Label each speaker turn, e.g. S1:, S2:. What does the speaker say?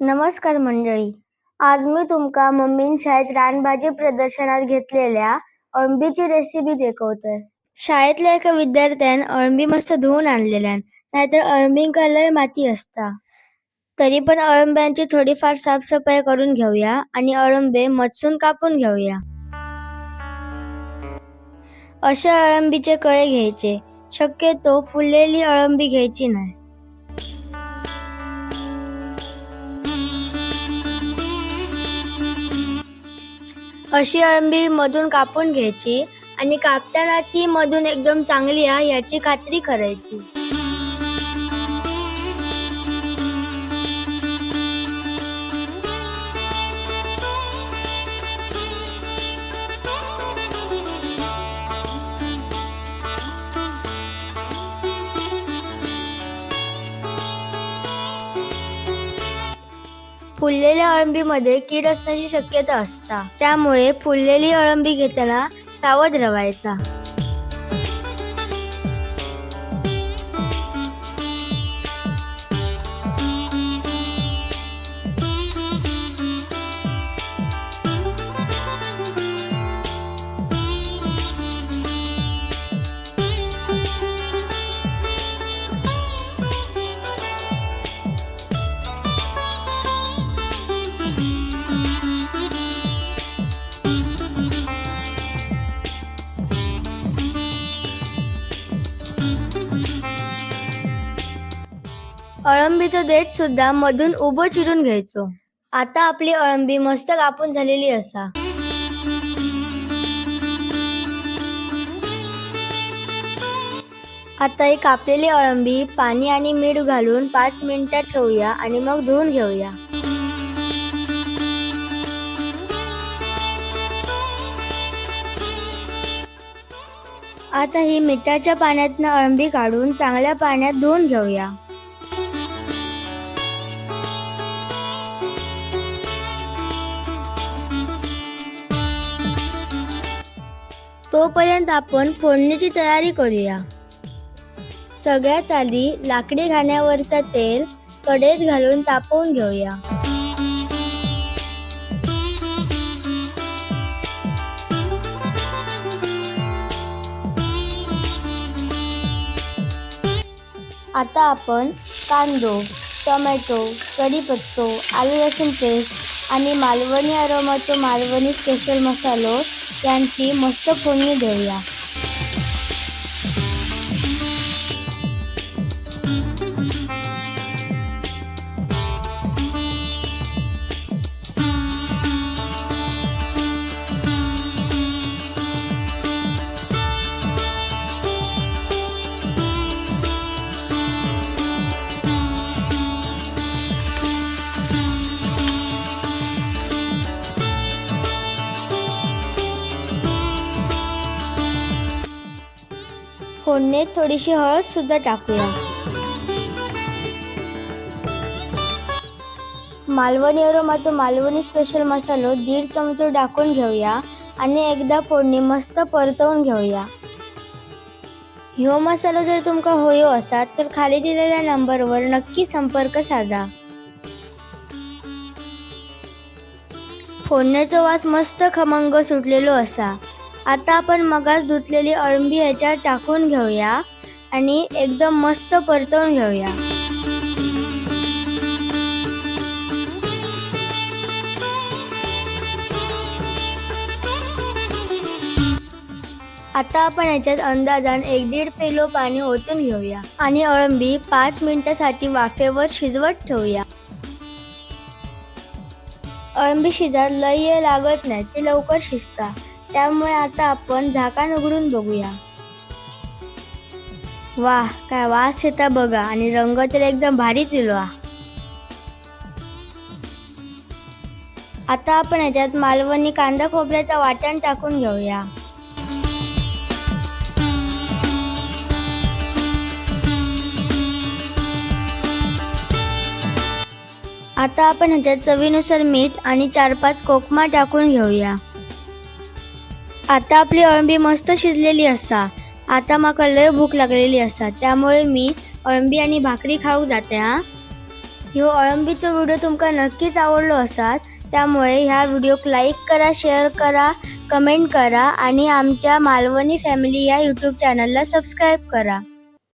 S1: नमस्कार मंडळी. आज मी तुमका मम्मीन शाळेत रानभाजी प्रदर्शनात घेतलेल्या अळंबीची रेसिपी दाखवतोय. शाळेतल्या एका विद्यार्थ्यान अळंबी मस्त धुवून आणलेल्यान नाहीतर अळंबींका लय माती असता. तरी पण अळंब्यांची थोडीफार साफसफाई करून घेऊया आणि अळंबे मचसून कापून घेऊया. अशा अळंबीचे कळे घ्यायचे. शक्यतो फुललेली अळंबी घ्यायची नाही. अशी अळंबी मधून कापून घ्यायची आणि कापताना ती मधून एकदम चांगली आहे याची खात्री करायची. फुललेल्या अळंबीमध्ये कीड असण्याची शक्यता असता. त्यामुळे फुललेली अळंबी घेताना सावध रवायचा. अळंबीचं देठ सुद्धा मधून उभं चिरून घ्यायचो. आता आपली अळंबी मस्त कापून झालेली असा. आता ही कापलेली अळंबी पाणी आणि मीठ घालून पाच मिनिटात ठेवूया आणि मग धुवून घेऊया. आता ही मिठाच्या पाण्यातनं अळंबी काढून चांगल्या पाण्यात धुवून घेऊया. तोपर्यंत आपण फोडणीची तयारी करूया. सगळ्यात आधी लाकडी घाण्यावरचा तेल कडेत घालून तापवून घेऊया. आता आपण कांदो टोमॅटो कढीपत्तो आलू लसूण पेस्ट आणि मालवणी अरोमाचो मालवणी स्पेशल मसालो यांची मस्त फोडणी देऊया. फोडणीत थोडीशी हळद सुद्धा टाकूया. मालवणी अरोमाचा मालवणी स्पेशल मसालो दीड चमचो टाकून घेऊया आणि एकदा फोडणी मस्त परतवून घेऊया. ह्यो मसालो जर तुमका होयो असा तर खाली दिलेल्या नंबरवर नक्की संपर्क साधा. फोडणेचो वास मस्त खमंग सुटलेलो असा. आता आपण मगास धुतलेली अळंबी ह्याच्यात टाकून घेऊया आणि एकदम मस्त परतवून घेऊया. आता आपण याच्यात अंदाजान एक दीड पेलो पाणी ओतून घेऊया आणि अळंबी पाच मिनिटासाठी वाफेवर शिजवत ठेवूया. अळंबी शिजात लय लागत नाही ती लवकर शिजता त्यामुळे आता आपण झाकण उघडून बघूया. वाह काय वास येता बघा. आणि रंग तर एकदम भारीच इलो आता आपण ह्याच्यात मालवणी कांदा खोबऱ्याचा वाटण टाकून घेऊया. आता आपण ह्याच्यात चवीनुसार मीठ आणि चार पाच कोकमा टाकून घेऊया. आता आपली अळंबी मस्त शिजलेली असा. आता माका लय भूक लागलेली असा. त्यामुळे मी अळंबी आणि भाकरी खाऊक जाते हा. ह्यो अळंबीचो व्हिडिओ तुमका नक्कीच आवडलो असात. त्यामुळे ह्या व्हिडिओक लाईक करा शेअर करा कमेंट करा आणि आमच्या मालवणी फॅमिली या यूट्यूब चॅनलला सबस्क्राईब करा.